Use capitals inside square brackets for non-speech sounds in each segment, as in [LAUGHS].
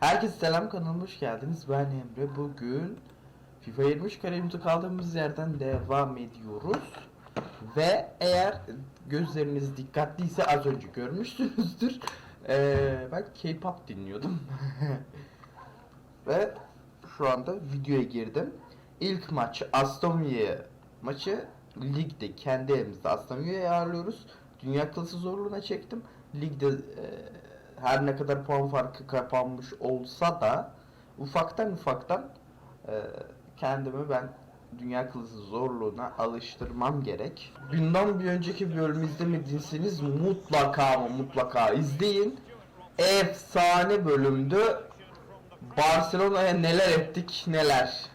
Herkese selam kanalıma hoş geldiniz. Ben Emre. Bugün FIFA 23 karayımızı kaldığımız yerden devam ediyoruz. Ve eğer gözleriniz dikkatliyse az önce görmüşsünüzdür. Ee, ben K-pop dinliyordum. [LAUGHS] Ve şu anda videoya girdim. İlk maç Aston Villa maçı ligde kendi evimizde Aston Villa'yı ağırlıyoruz. Dünya klası zorluğuna çektim. Ligde e, her ne kadar puan farkı kapanmış olsa da ufaktan ufaktan e, kendimi ben dünya klası zorluğuna alıştırmam gerek. Bundan bir önceki bölümü izlemediyseniz mutlaka ama mutlaka izleyin. Efsane bölümdü. Barcelona'ya neler ettik neler.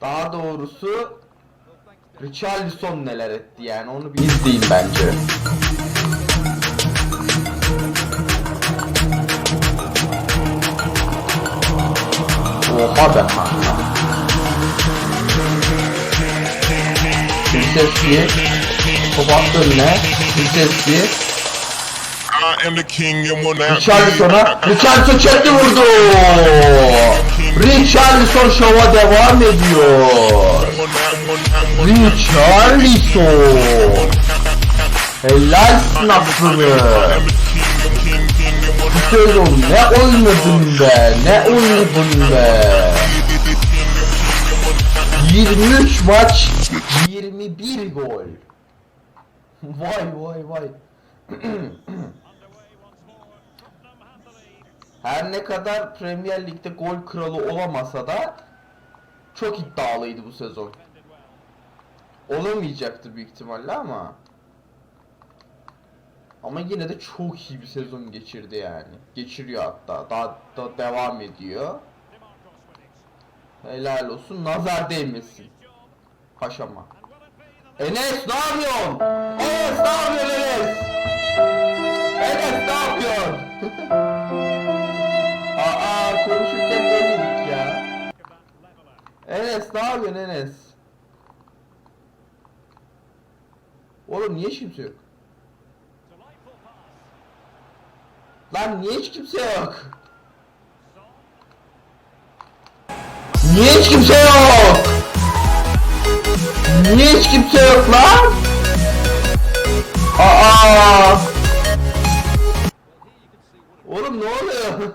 Daha doğrusu Richarlison neler etti yani onu bir izleyin bence. Kimsesiz. I am the king and will not Richarlison'a. Richarlison çekti vurdu. Richarlison şova devam ediyor. Richarlison. Helalsin aslını. Ol ne oynadın be ne oynadın be. 23 maç 21 gol. Vay vay vay. Her ne kadar Premier Lig'de gol kralı olamasa da çok iddialıydı bu sezon. Olamayacaktı büyük ihtimalle ama ama yine de çok iyi bir sezon geçirdi yani. Geçiriyor hatta. Daha da devam ediyor. Helal olsun. Nazar değmesin. Paşama. Enes ne yapıyorsun? Enes ne yapıyorsun Enes? Enes ne yapıyorsun? [LAUGHS] Aa konuşurken böyleydik ya. Enes ne yapıyorsun Enes? Oğlum niye kimse yok? Lan niye hiç kimse yok? Niye hiç kimse yok? Niye hiç kimse yok lan? Aa! Oğlum ne oluyor? [LAUGHS]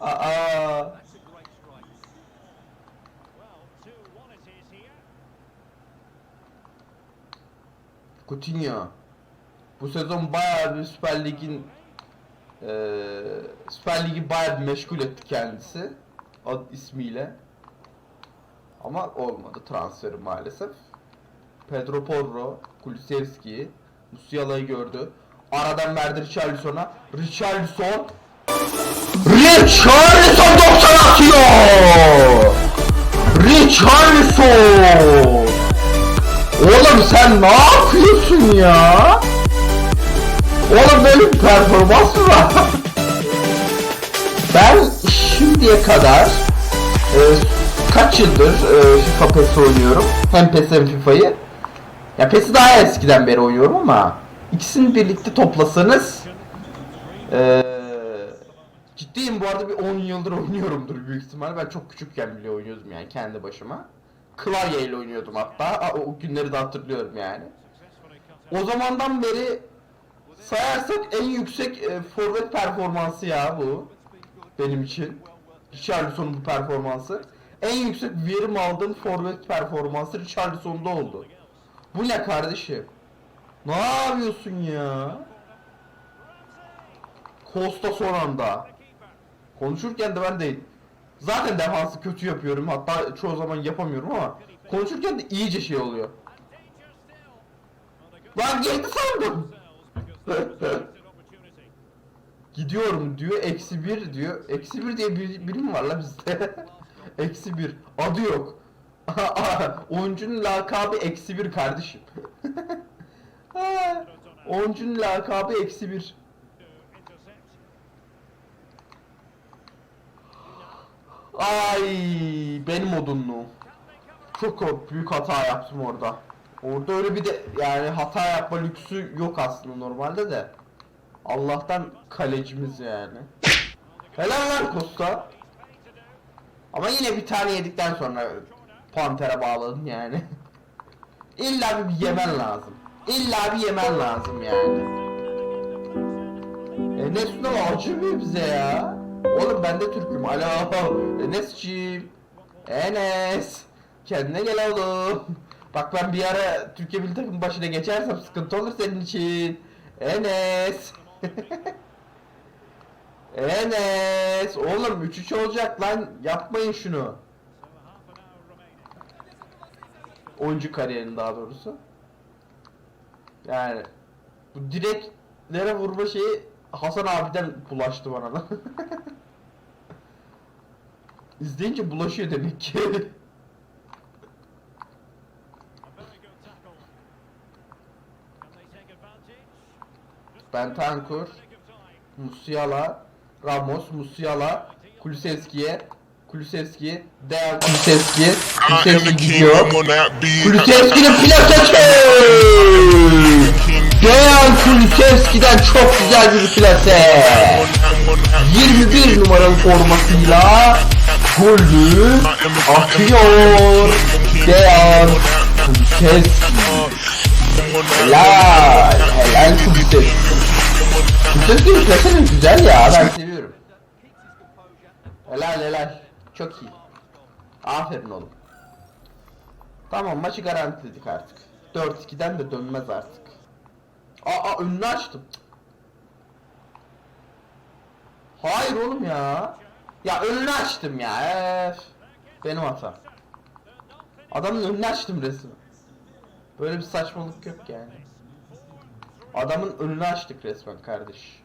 Aa! Coutinho. Bu sezon bayağı bir Süper Lig'in eee Süper Lig'i bayağı bir meşgul etti kendisi. Ad ismiyle. Ama olmadı transferi maalesef. Pedro Porro, Kulusevski, Musiala'yı gördü. Aradan verdi Richarlison'a. Richarlison Richarlison 90 atıyor! Richarlison! Oğlum sen ne yapıyorsun ya? Oğlum böyle bir performans mı var? ben şimdiye kadar e, kaç yıldır e, FIFA PES oynuyorum. Hem PES hem FIFA'yı. Ya PES'i daha eskiden beri oynuyorum ama ikisini birlikte toplasanız e, ciddiyim bu arada bir 10 yıldır oynuyorumdur büyük ihtimal. Ben çok küçükken bile oynuyordum yani kendi başıma. Klavyeyle oynuyordum hatta. O günleri de hatırlıyorum yani. O zamandan beri sayarsak en yüksek e, forvet performansı ya bu. Benim için. Richarlison'un bu performansı. En yüksek verim aldığım forvet performansı Richarlison'da oldu. Bu ne kardeşim? Ne yapıyorsun ya? Costa son anda. Konuşurken de ben de zaten defansı kötü yapıyorum. Hatta çoğu zaman yapamıyorum ama konuşurken de iyice şey oluyor. Lan girdi sandım. [LAUGHS] Gidiyorum diyor. Eksi bir diyor. Eksi bir diye bir birim var la bizde. [LAUGHS] eksi bir. Adı yok. [LAUGHS] Oyuncunun lakabı eksi bir kardeşim. Oyuncunun lakabı eksi bir. Ay benim odunluğum. Çok büyük hata yaptım orada. Orada öyle bir de yani hata yapma lüksü yok aslında normalde de. Allah'tan kalecimiz yani. Helal lan Costa. Ama yine bir tane yedikten sonra Panter'e bağladın yani. [LAUGHS] İlla bir yemen lazım. İlla bir yemen lazım yani. Enes Ünal acımıyor bize ya. Oğlum ben de Türk'üm. Alo. Enes'ciğim. Enes. Kendine gel oğlum. Bak ben bir ara Türkiye Milli Takım başına geçersem sıkıntı olur senin için. Enes. [LAUGHS] Enes. Oğlum 3-3 olacak lan. Yapmayın şunu. Oyuncu kariyerin daha doğrusu. Yani bu direklere vurma şeyi Hasan abiden bulaştı bana da. [LAUGHS] İzleyince bulaşıyor demek ki. [LAUGHS] Bentancur, Musiala, Ramos, Musiala, Kulusevski'ye, Kulusevski, Dejan Kulusevski, Kulusevski gidiyor. Kulusevski'nin plasesi! Dejan Kulusevski'den çok güzel bir plase. 21 numaralı formasıyla golü atıyor. Dejan Kulusevski. Helal. Helal Kulusevski. Kulusevski'nin plase de güzel ya ben seviyorum. Helal helal. Çok iyi. Aferin oğlum. Tamam maçı garantiledik artık. 4-2'den de dönmez artık. Aa önünü açtım. Hayır oğlum ya. Ya önünü açtım ya. Benim hata. Adamın önünü açtım resmen. Böyle bir saçmalık yok yani. Adamın önünü açtık resmen kardeş.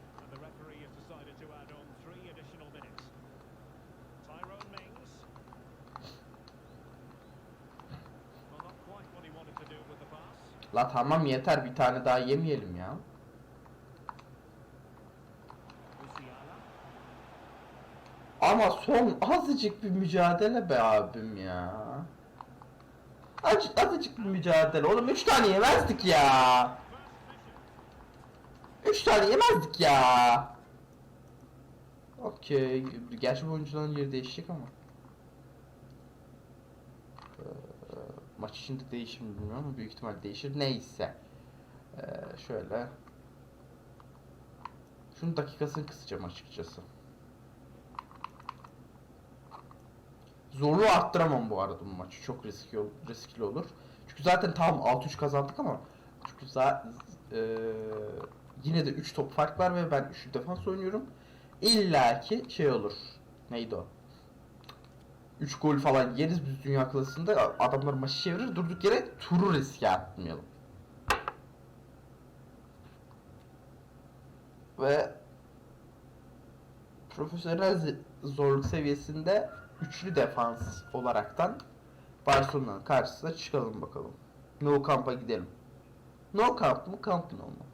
La tamam yeter bir tane daha yemeyelim ya. Ama son azıcık bir mücadele be abim ya. Azıcık, azıcık bir mücadele. Oğlum 3 tane yemezdik ya. 3 tane yemezdik ya. Okey. Gerçi bu oyuncuların yeri değişecek ama. Ee, maç içinde değişir mi bilmiyorum ama büyük ihtimal değişir. Neyse. Ee, şöyle. Şunun dakikasını kısacağım açıkçası. Zorluğu arttıramam bu arada bu maçı. Çok riskli, riskli olur. Çünkü zaten tam 6-3 kazandık ama çünkü za- eee, yine de 3 top fark var ve ben 3 defans oynuyorum. İlla ki şey olur. Neydi o? 3 gol falan yeriz biz dünya klasında. Adamlar maçı çevirir. Durduk yere turu riske atmayalım. Ve profesyonel zorluk seviyesinde üçlü defans olaraktan Barcelona'nın karşısına çıkalım bakalım. No Camp'a gidelim. No Camp mı Camp Nou mu?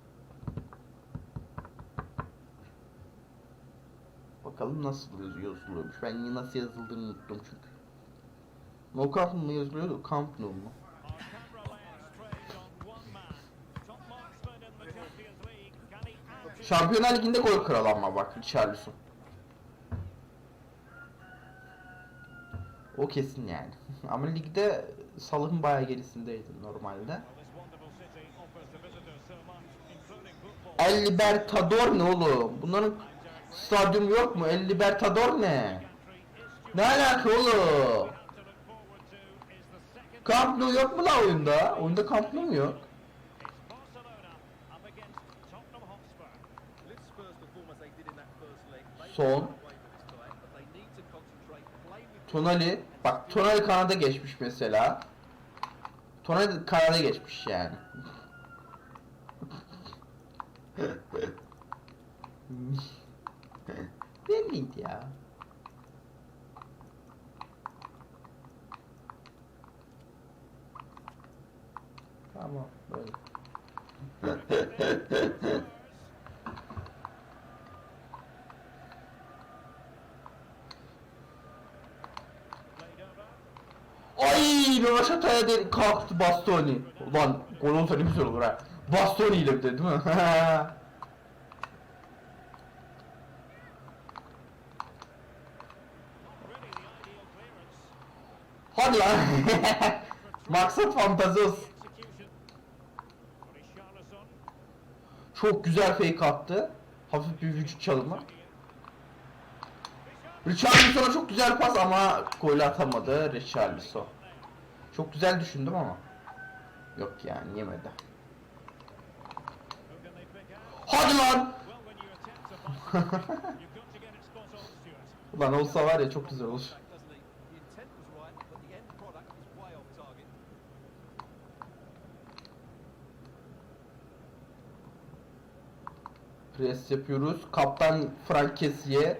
Bakalım nasıl yaz- yazılıyormuş. Ben nasıl yazıldığını unuttum çünkü. No Camp mı yazılıyordu? Camp Nou mu? Şampiyonlar Ligi'nde gol kralı ama bak Richarlison. O kesin yani. [LAUGHS] ama ligde Salah'ın bayağı gerisindeydi normalde. El Libertador ne oğlum? Bunların stadyum yok mu? El Libertador ne? Ne alaka oğlum? Camp Nou yok mu la oyunda? Oyunda Camp Nou mu yok? Son. Tonali, bak Tonali Kanada geçmiş mesela. Tonali Kanada geçmiş yani. Belliydi ya. Tamam böyle. [LAUGHS] ortaya dedi kalktı Bastoni. Lan gol olsa ne güzel olur ha. Bastoni ile bir de değil mi? [LAUGHS] Hadi lan. [LAUGHS] Maksat fantezi Çok güzel fake attı. Hafif bir vücut çalımı. Richarlison'a çok güzel pas ama gol atamadı Richarlison. Çok güzel düşündüm ama. Yok yani yemedi. Hadi lan! [LAUGHS] Ulan olsa var ya çok güzel olur. Pres yapıyoruz. Kaptan Frank Kessié.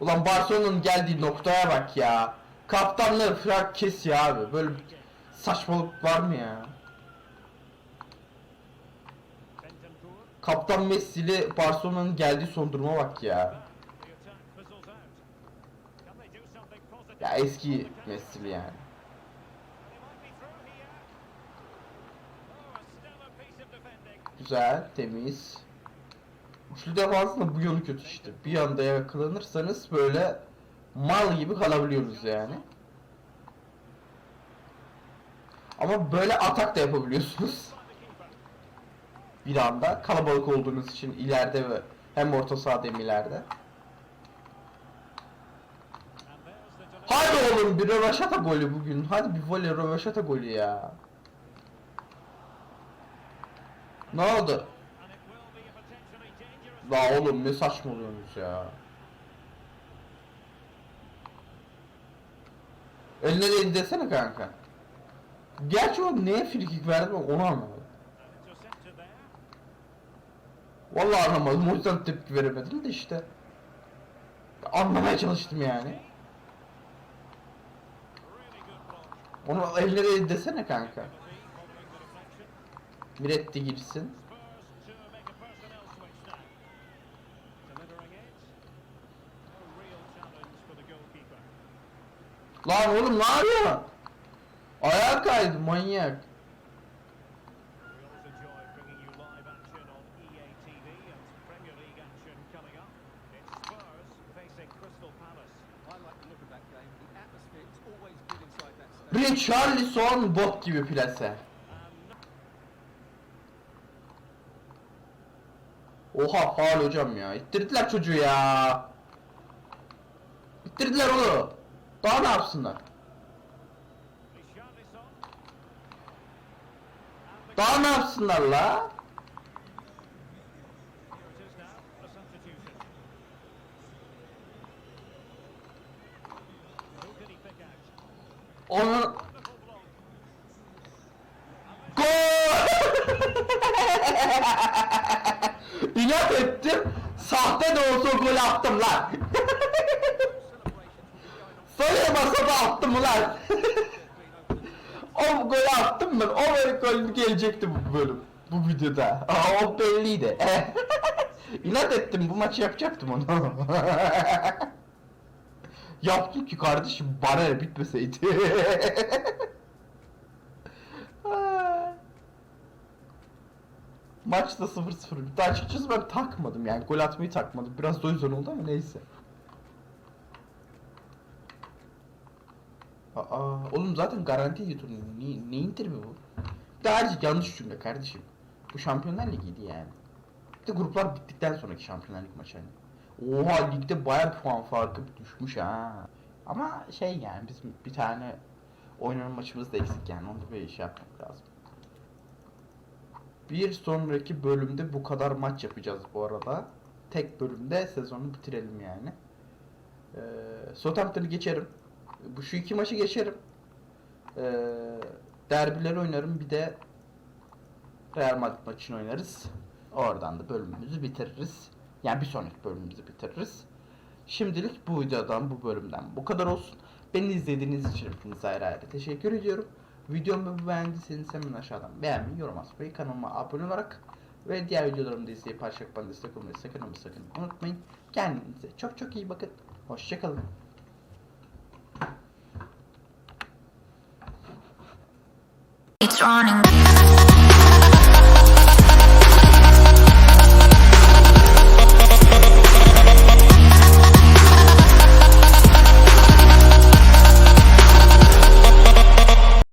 Ulan Barcelona'nın geldiği noktaya bak ya. Kaptanları Frank Kessié abi. Böyle saçmalık var mı ya? Kaptan Messi'li Barcelona'nın geldiği son duruma bak ya. Ya eski Messi'li yani. Güzel, temiz. Üçlü defansın da bu yönü kötü işte. Bir anda yakalanırsanız böyle mal gibi kalabiliyoruz yani. Ama böyle atak da yapabiliyorsunuz. [LAUGHS] Bir anda kalabalık olduğunuz için ileride ve hem orta sahada hem ileride. Hadi oğlum bir röveşata golü bugün. Hadi bir voley röveşata golü ya. Ne oldu? La oğlum ne saçmalıyorsunuz ya. Eline değil desene kanka. Gerçi o neye frikik verdi onu anlamadım. Vallahi anlamadım o yüzden tepki veremedim de işte. Anlamaya çalıştım yani. Onu değil desene kanka. Miretti girsin. Lan oğlum ne yapıyorsun? Ayağa kaydı manyak. Richarlison bot gibi plase. Oha faal hocam ya. İttirdiler çocuğu ya. İttirdiler onu. Daha ne yapsınlar? Daha ne yapsınlar la? Onu... Gol! [LAUGHS] İnat ettim. Sahte de olsa gol attım lan. [LAUGHS] Sayıya basa da attım ulan. [LAUGHS] o golü attım ben. O gol gelecekti bu bölüm. Bu videoda. Aa, o belliydi. [LAUGHS] İnat ettim bu maçı yapacaktım onu. [LAUGHS] Yaptım ki kardeşim bana bitmeseydi. [LAUGHS] Maçta 0-0 bitti. Açıkçası ben takmadım yani gol atmayı takmadım. Biraz da yüzden oldu ama neyse. Aa, oğlum zaten garanti ediyor turnuva. Ne, neyin tribi bu? Bir de ayrıca yanlış cümle kardeşim. Bu Şampiyonlar Ligi'ydi yani. Bir de gruplar bittikten sonraki Şampiyonlar Ligi maçı hani. Oha ligde bayağı puan farkı düşmüş ha. Ama şey yani bizim bir tane oynanan maçımız da eksik yani onu bir şey yapmak lazım. Bir sonraki bölümde bu kadar maç yapacağız bu arada. Tek bölümde sezonu bitirelim yani. Ee, Southampton'ı geçerim. Bu şu iki maçı geçerim. Ee, derbileri oynarım bir de Real Madrid maçını oynarız. Oradan da bölümümüzü bitiririz. Yani bir sonraki bölümümüzü bitiririz. Şimdilik bu videodan, bu bölümden bu kadar olsun. Beni izlediğiniz için hepinize ayrı ayrı teşekkür ediyorum. Videomu beğendiyseniz hemen aşağıdan beğenmeyi, yorum atmayı, kanalıma abone olarak ve diğer videolarımı izleyip paylaşarak bana destek olmayı sakın ama sakın unutmayın. Kendinize çok çok iyi bakın. Hoşçakalın. Running.